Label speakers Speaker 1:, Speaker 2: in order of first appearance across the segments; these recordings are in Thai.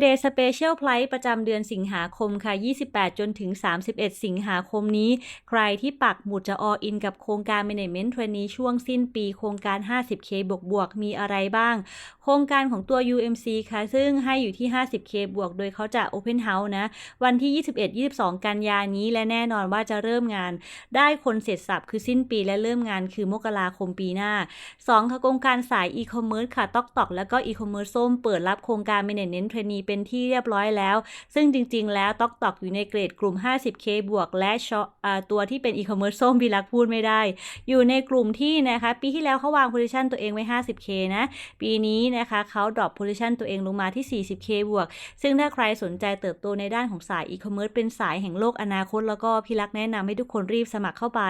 Speaker 1: เดย์สเปเชียลไพลท์ประจำเดือนสิงหาคมค่ะ 28 จนถึง 31 สิงหาคมนี้ ใครที่ปักหมุดจะออินกับโครงการ Management Trainee ช่วงสิ้นปีโครงการ 50K บวกบวกมีอะไรบ้าง โครงการของตัว UMC ค่ะ ซึ่งให้อยู่ที่ 50K บวก โดยเขาจะ Open House นะ วันที่ 21-22 กันยานี้และแน่นอนว่าจะเริ่มงาน ได้คนเสร็จสับคือสิ้นปีและเริ่มงานคือมกราคมปีหน้า 2ค่ะโครงการสาย e-commerce ค่ะ t อกตอกแล้วก็ e-commerce ส้มเปิดรับโครงการ Management Trainee เป็นที่เรียบร้อยแล้ว ซึ่งจริง ๆ แล้ว t อกตอกอยู่ในเกรดกลุ่ม 50K บวก และชออตัวที่เป็น e-commerce ส้มพี่รักพูดไม่ได้ อยู่ในกลุ่มที่นะคะ ปีที่แล้วเขาวาง position ตัวเองไว้ 50K นะ ปีนี้นะคะเขา drop position ตัวเองลงมาที่ 40K บวก ซึ่งถ้าใครสนใจเติบโตในด้านของสาย e-commerce เป็นสายแห่งโลกอนาคต แล้วก็พี่รักแนะนำให้ทุกคนรีบสมัครเข้าไป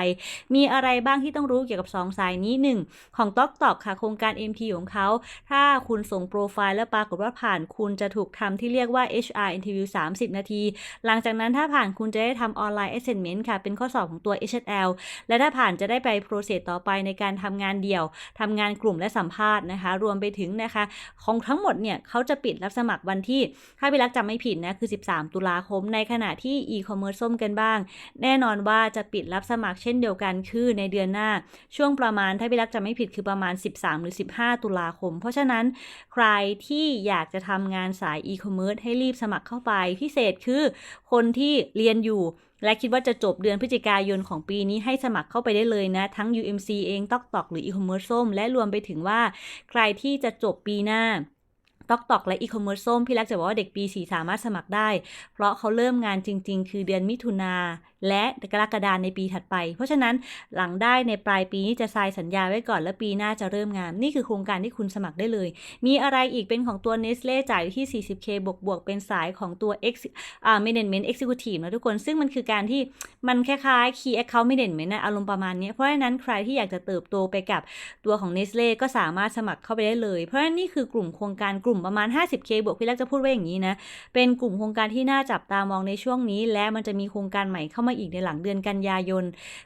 Speaker 1: มีอะไรบ้างที่ต้องรู้เกี่ยวกับ 2 สายนี้ 1 ของ t อกตอกค่ะโครงการ MT ของเขา ถ้าคุณส่งโปรไฟล์แล้วปรากฏว่าผ่านคุณจะถูกทำที่เรียกว่า HR interview 30 นาที หลังจากนั้นถ้าผ่านคุณจะได้ทำออนไลน์ assessment ค่ะ เป็นข้อสอบของตัว HL และถ้าผ่านจะได้ไป process ต่อไปในการทำงานเดี่ยวทำงานกลุ่มและสัมภาษณ์นะคะ รวมไปถึงนะคะ ของทั้งหมดเนี่ยเขาจะปิดรับสมัครวันที่ ถ้าพี่รักจำไม่ผิดนะคือ 13 ตุลาคม ในขณะที่ e-commerce ส้มกันบ้าง แน่นอนว่าจะปิดรับสมัครเช่นเดียวกันคือในเดือนหน้า ช่วงประมาณถ้าพี่รักจำไม่ผิดคือประมาณ 13 หรือ 15 ตุลาคม เพราะฉะนั้นใครที่อยากจะทำงานสายอีคอมเมิร์ซให้รีบสมัครเข้าไป พิเศษคือคนที่เรียนอยู่ และคิดว่าจะจบเดือนพฤศจิกายนของปีนี้ให้สมัครเข้าไปได้เลยนะ ทั้ง UMC เองตอกตอกหรือ e-commerce ส้ม และรวมไปถึงว่า ใครที่จะจบปีหน้า ตอกตอกและ e-commerce ส้มพี่รักจะบอกว่าเด็กปี 4 สามารถสมัครได้ เพราะเขาเริ่มงานจริง ๆ คือเดือนมิถุนาและกรกฎาในปีถัดไป เพราะฉะนั้นหลังได้ในปลายปีนี้จะทายสัญญาไว้ก่อนแล้วปีหน้าจะเริ่มงาน นี่คือโครงการที่คุณสมัครได้เลย มีอะไรอีกเป็นของตัว Nestle จ่ายอยู่ที่ 40K บวกบวกเป็นสายของตัว X อ่า Management Executive นะทุกคน ซึ่งมันคือการที่มันคล้ายๆ Key Account Management นะอารมณ์ประมาณนี้ เพราะฉะนั้นใครที่อยากจะเติบโตไปกับตัวของ Nestle ก็สามารถสมัครเข้าไปได้เลย เพราะฉะนั้นนี่คือกลุ่มโครงการกลุ่มประมาณ 50K บวกพี่ลักจะพูดไว้อย่างนี้นะ เป็นกลุ่มโครงการที่น่าจับตามองในช่วงนี้ และมันจะมีโครงการใหม่เข้ามาอีกในหลังเดือนกันยายน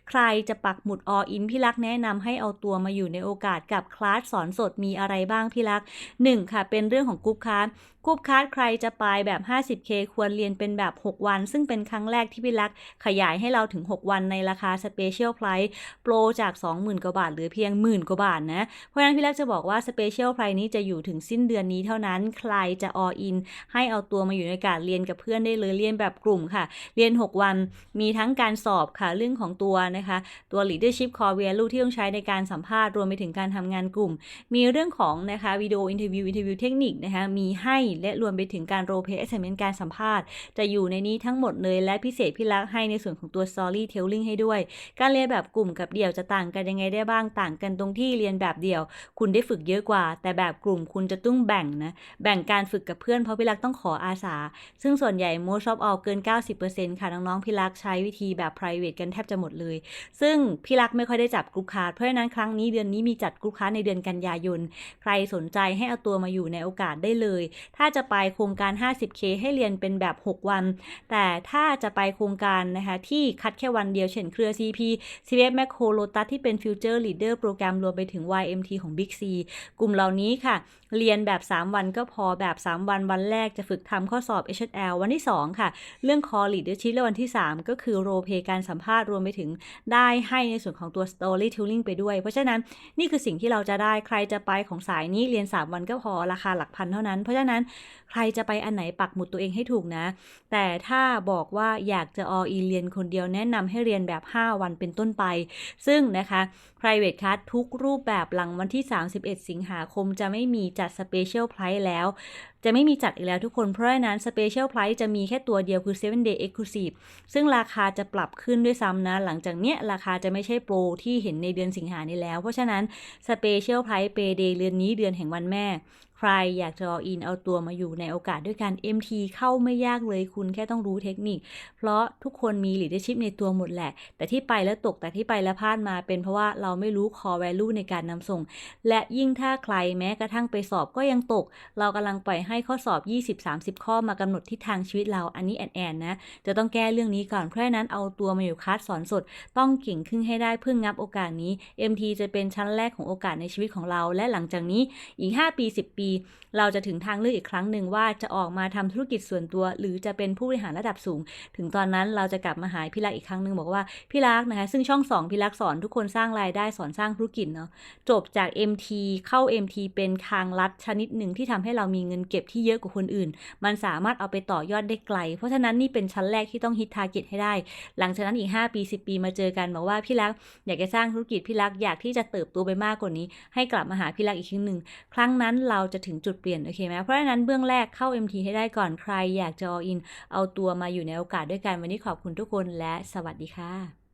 Speaker 1: ใครจะปักหมุดออินพี่รักแนะนำให้เอาตัวมาอยู่ในโอกาสกับคลาสสอนสดมีอะไรบ้างพี่รัก 1 ค่ะ เป็นเรื่องของกรุ๊ปค้าส กรุ๊ปคลาสใครจะไปแบบ 50K ควรเรียนเป็นแบบ 6 วัน ซึ่งเป็นครั้งแรกที่พี่รักขยายให้เราถึง 6 วันในราคาสเปเชียลไพรส์โปรจาก 20,000 กว่าบาทหลือเพียงหมื่นกว่าบาทนะ เพราะฉะนั้นพี่รักจะบอกว่าสเปเชียลไพรส์นี้จะอยู่ถึงสิ้นเดือนนี้เท่านั้น ใครจะออิน ให้เอาตัวมาอยู่ในการเรียนกับเพื่อนได้เลยเรียนแบบกลุ่มค่ะ เรียน 6 วันมีทั้งการสอบค่ะเรื่องของตัวนะคะตัว leadership core value ที่ต้องใช้ในการสัมภาษณ์รวมไปถึงการทำงานกลุ่ม มีเรื่องของนะคะวิดีโออินเทอร์วิวอินเทอร์วิวเทคนิคนะคะมีให้และรวมไปถึงการโรเพย์ assignment การสัมภาษณ์ จะอยู่ในนี้ทั้งหมดเลยและพิเศษพี่รักให้ในส่วนของตัว storytelling ให้ด้วย การเรียนแบบกลุ่มกับเดี่ยวจะต่างกันยังไงได้บ้างต่างกันตรงที่เรียนแบบเดี่ยว คุณได้ฝึกเยอะกว่า แต่แบบกลุ่มคุณจะต้องแบ่งนะแบ่งการฝึกกับเพื่อนเพราะพี่รักต้องขออาสา ซึ่งส่วนใหญ่ most of all เกิน 90%ค่ะน้องๆพี่รักใช้วิธีแบบ private กันแทบจะหมดเลย ซึ่งพี่รักไม่ค่อยได้จับกลุ่มคาร์ดเพราะฉะนั้นครั้งนี้เดือนนี้มีจัดกลุ่มคาร์ดในเดือนกันยายน ใครสนใจให้เอาตัวมาอยู่ในโอกาสได้เลย ถ้าาจะไปโครงการ 50K ให้เรียนเป็นแบบ 6 วัน แต่ถ้าจะไปโครงการนะคะที่คัดแค่วันเดียวเช่นเครือ CP CF Macro Lotus ที่เป็น Future Leader โปรแกรมรวมไปถึง YMT ของ Big C กลุ่มเหล่านี้ค่ะ เรียนแบบ 3 วันก็พอแบบ 3 วันวันแรกจะฝึกทำข้อสอบ HL วันที่ 2 ค่ะ เรื่อง Core Leadership และวันที่ 3 ก็คือ Role Play การสัมภาษณ์รวมไปถึงได้ให้ในส่วนของตัว Storytelling ไปด้วย เพราะฉะนั้นนี่คือสิ่งที่เราจะได้ใครจะไปของสายนี้เรียน 3 วันก็พอราคาหลักพันเท่านั้น เพราะฉะนั้นใครจะไปอันไหนปักหมุดตัวเองให้ถูกนะ แต่ถ้าบอกว่าอยากจะออีเรียนคนเดียวแนะนำให้เรียนแบบ 5 วันเป็นต้นไป ซึ่งนะคะ private class ทุกรูปแบบหลังวันที่ 31 สิงหาคมจะไม่มีจัด special price แล้ว จะไม่มีจัดอีกแล้วทุกคน เพราะฉะนั้น special price จะมีแค่ตัวเดียวคือ 7 day exclusive ซึ่งราคาจะปรับขึ้นด้วยซ้ำนะ หลังจากเนี้ยราคาจะไม่ใช่โปรที่เห็นในเดือนสิงหานี้แล้ว เพราะฉะนั้น special price pay day เดือนนี้เดือนแห่งวันแม่ ใครอยากจะออินเอาตัวมาอยู่ในโอกาสด้วยกัน MT เข้าไม่ยากเลยคุณแค่ต้องรู้เทคนิค เพราะทุกคนมี leadership ในตัวหมดแหละ แต่ที่ไปแล้วตกแต่ที่ไปแล้วพลาดมาเป็นเพราะว่าเราไม่รู้ core value ในการนำส่ง และยิ่งถ้าใครแม้กระทั่งไปสอบก็ยังตก เรากำลังปล่อยให้ให้ข้อสอบ 20-30 ข้อมากำหนดทิศทางชีวิตเราอันนี้แอนแอนนะ จะต้องแก้เรื่องนี้ก่อน เพราะฉะนั้นเอาตัวมาอยู่คลาสสอนสด ต้องเก่งขึ้นให้ได้เพื่องับโอกาสนี้ MT จะเป็นชั้นแรกของโอกาสในชีวิตของเรา และหลังจากนี้อีก 5 ปี 10 ปีปีเราจะถึงทางเลือกอีกครั้งหนึ่งว่าจะออกมาทำธุรกิจส่วนตัว หรือจะเป็นผู้บริหารระดับสูง ถึงตอนนั้นเราจะกลับมาหาพี่รักอีกครั้งหนึ่งบอกว่าพี่รักนะคะซึ่งช่อง 2พี่รักสอนทุกคนสร้างรายได้สอนสร้างธุรกิจเนาะจบจาก MT เข้า MT เป็นทางลัดชนิดหนึ่งที่ทำให้เรามีเงินเก็บที่เยอะกว่าคนอื่น มันสามารถเอาไปต่อยอดได้ไกล เพราะฉะนั้นนี่เป็นชั้นแรกที่ต้องฮิตทาร์เก็ตให้ได้ หลังจากนั้นอีก 5 ปี 10 ปีมาเจอกันบอกว่าพี่รักอยากจะสร้างธุรกิจพี่รักอยากที่จะเติบโตไปมากกว่านี้ ให้กลับมาหาพี่รักอีกครั้งหนึ่งครั้งนั้นเราจะถึงจุดเปลี่ยนโอเคไหมเพราะฉะนั้นเบื้องแรกเข้า MT ให้ได้ก่อนใครอยากจะ all in เอาตัวมาอยู่ในโอกาสด้วยกันวันนี้ขอบคุณทุกคนและสวัสดีค่ะ